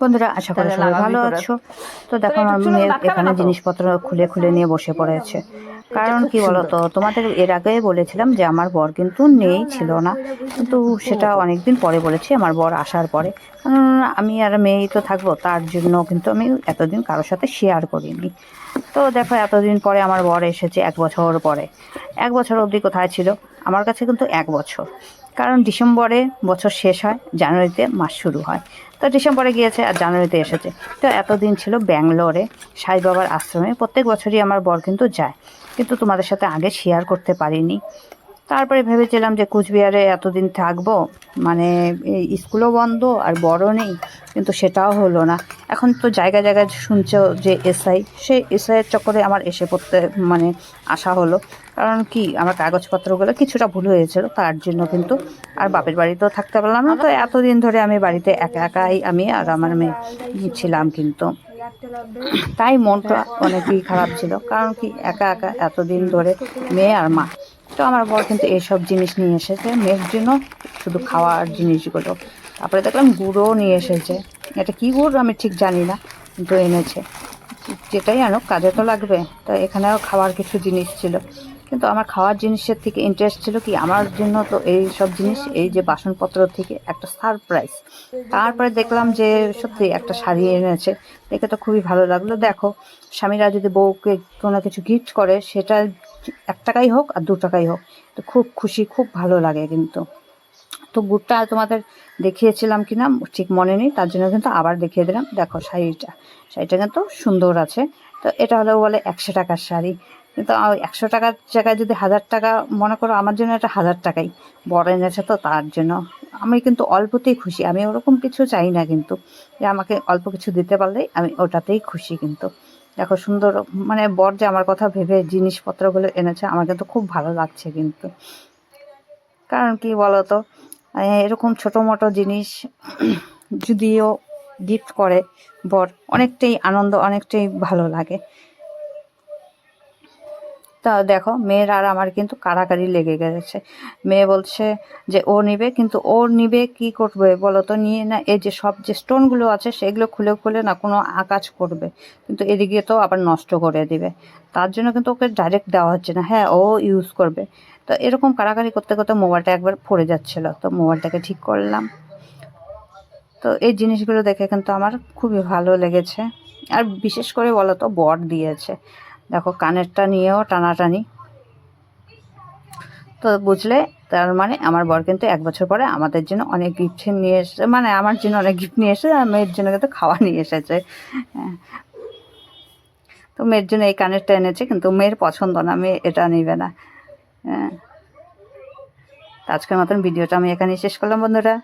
বন্ধুরা আশা করি সবাই ভালো আছো। তো দেখো আমার মেয়ে এখানে জিনিসপত্র খুলে খুলে নিয়ে বসে পড়েছে। কারণ কি বলতো তোমাদের এর আগে বলেছিলাম যে আমার বর কিন্তু নেই ছিল না। কিন্তু সেটা অনেকদিন পরে বলেছি আমার বর আসার পরে। আমি আর মেয়েই তো থাকব তার জন্য কিন্তু আমি এতদিন কারোর সাথে শেয়ার করিনি। তো দেখো, এতদিন পরে আমার বর এসেছে, এক বছর পরে। এক বছর অবধি কোথায় ছিল? আমার কাছে কিন্তু এক বছর। কারণ ডিসেম্বরে বছর শেষ হয়, জানুয়ারিতে মাস শুরু হয়। তো ডিসেম্বরে গিয়েছে আর জানুয়ারিতে এসেছে। তো এতদিন ছিল ব্যাঙ্গালোরে, সাই বাবার আশ্রমে। প্রত্যেক বছরই আমার বর কিন্তু যায়। কিন্তু তোমাদের সাথে আগে শেয়ার করতে পারিনি। তারপরে ভেবেছিলাম যে কুচবিহারে এতদিন থাকব। মানে স্কুলও বন্ধ আর বড় নেই, কিন্তু সেটাও হলো না। এখন তো জায়গায় জায়গায় শুনছো যে এসআই, সেই এসআইয়ের চক্করে আমার এসে পড়তে মানে আসা হলো। কারণ কি, আমার কাগজপত্রগুলো কিছুটা ভুল হয়েছিল, তার জন্য কিন্তু আর বাপের বাড়িতেও থাকতে পারলাম না। তো এতদিন ধরে আমি বাড়িতে একা একাই আমি আর আমার মেয়ে ছিলাম কিন্তু। তাই মনটা অনেকই খারাপ ছিল, কারণ কি, একা একা এতদিন ধরে মেয়ে আর মা। তো আমার বর কিন্তু এইসব জিনিস নিয়ে এসেছে। মেয়ের জন্য শুধু খাওয়ার জিনিসগুলো। তারপরে দেখলাম গুঁড়োও নিয়ে এসেছে। এটা কি গুড় আমি ঠিক জানি না, কিন্তু এনেছে। যেটাই আনো কাজে তো লাগবে। তো এখানেও খাওয়ার কিছু জিনিস ছিল। কিন্তু আমার খাওয়ার জিনিসের থেকে ইন্টারেস্ট ছিল কি, আমার জন্য তো এই সব জিনিস, এই যে বাসনপত্র থেকে একটা সারপ্রাইজ তারপরে দেখলাম যে সত্যি একটা শাড়ি এনেছে, দেখে তো খুবই ভালো লাগল। দেখো, স্বামীরা যদি বউকে কোনো কিছু গিফট করে, সেটা এক টাকাই হোক আর দু টাকাই হোক, তো খুব খুশি, খুব ভালো লাগে কিন্তু। তো গুড়টা তোমাদের দেখিয়েছিলাম কি না ঠিক মনে নেই, তার জন্য কিন্তু আবার দেখিয়ে দিলাম। দেখো শাড়িটা শাড়িটা কিন্তু সুন্দর আছে। তো এটা হলো বলে একশো টাকার শাড়ি। কিন্তু একশো টাকার জায়গায় যদি হাজার টাকা, মনে করো আমার জন্য এটা হাজার টাকাই। বড় এনেছে তো তার জন্য। আমি কিন্তু অল্পতেই খুশি। আমি ওরকম কিছু চাই না কিন্তু। যে আমাকে অল্প কিছু দিতে পারলেই আমি ওটাতেই খুশি কিন্তু। দেখো সুন্দর মানে বর যে আমার কথা ভেবে জিনিসপত্রগুলো এনেছে আমার কিন্তু খুব ভালো লাগছে কিন্তু। কারণ কি বলতো? এরকম ছোটো মোটো জিনিস যদিও গিফট করে বর, অনেকটাই আনন্দ, অনেকটাই ভালো লাগে। তা দেখো, মেয়ের আর আমার কিন্তু কাড়াকাড়ি লেগে গেছে। মেয়ে বলছে যে, ও নিবে, কিন্তু ও নিবে কি করবে বলো তো? নিয়ে না, এই যে সব যে স্টোনগুলো আছে, সেগুলো খুলে খুলে না কোনো আকাজ করবে। কিন্তু এদিকে তো আবার নষ্ট করে দিবে। তার জন্য কিন্তু ওকে ডাইরেক্ট দেওয়া হচ্ছে না। হ্যাঁ ও ইউজ করবে। তো এরকম কাড়াকাড়ি করতে করতে মোবাইলটা একবার পড়ে যাচ্ছিল। তো মোবাইলটাকে ঠিক করলাম। তো এই জিনিসগুলো দেখে কিন্তু আমার খুবই ভালো লেগেছে। আর বিশেষ করে বলো তো, বর দিয়েছে। দেখো, কানেরটা নিয়েও টানাটানি। তো বুঝলে, তার মানে আমার বর কিন্তু এক বছর পরে আমাদের জন্য অনেক গিফট নিয়ে এসেছে। মানে আমার জন্য অনেক গিফট নিয়ে এসেছে, আর মেয়ের জন্য কিন্তু খাওয়া নিয়ে এসেছে। হ্যাঁ। তো মেয়ের জন্য এই কানেরটা এনেছে, কিন্তু মেয়ের পছন্দ না, মেয়ে এটা নেবে না। হ্যাঁ। আজকের মতন ভিডিওটা আমি এখানেই শেষ করলাম, বন্ধুরা।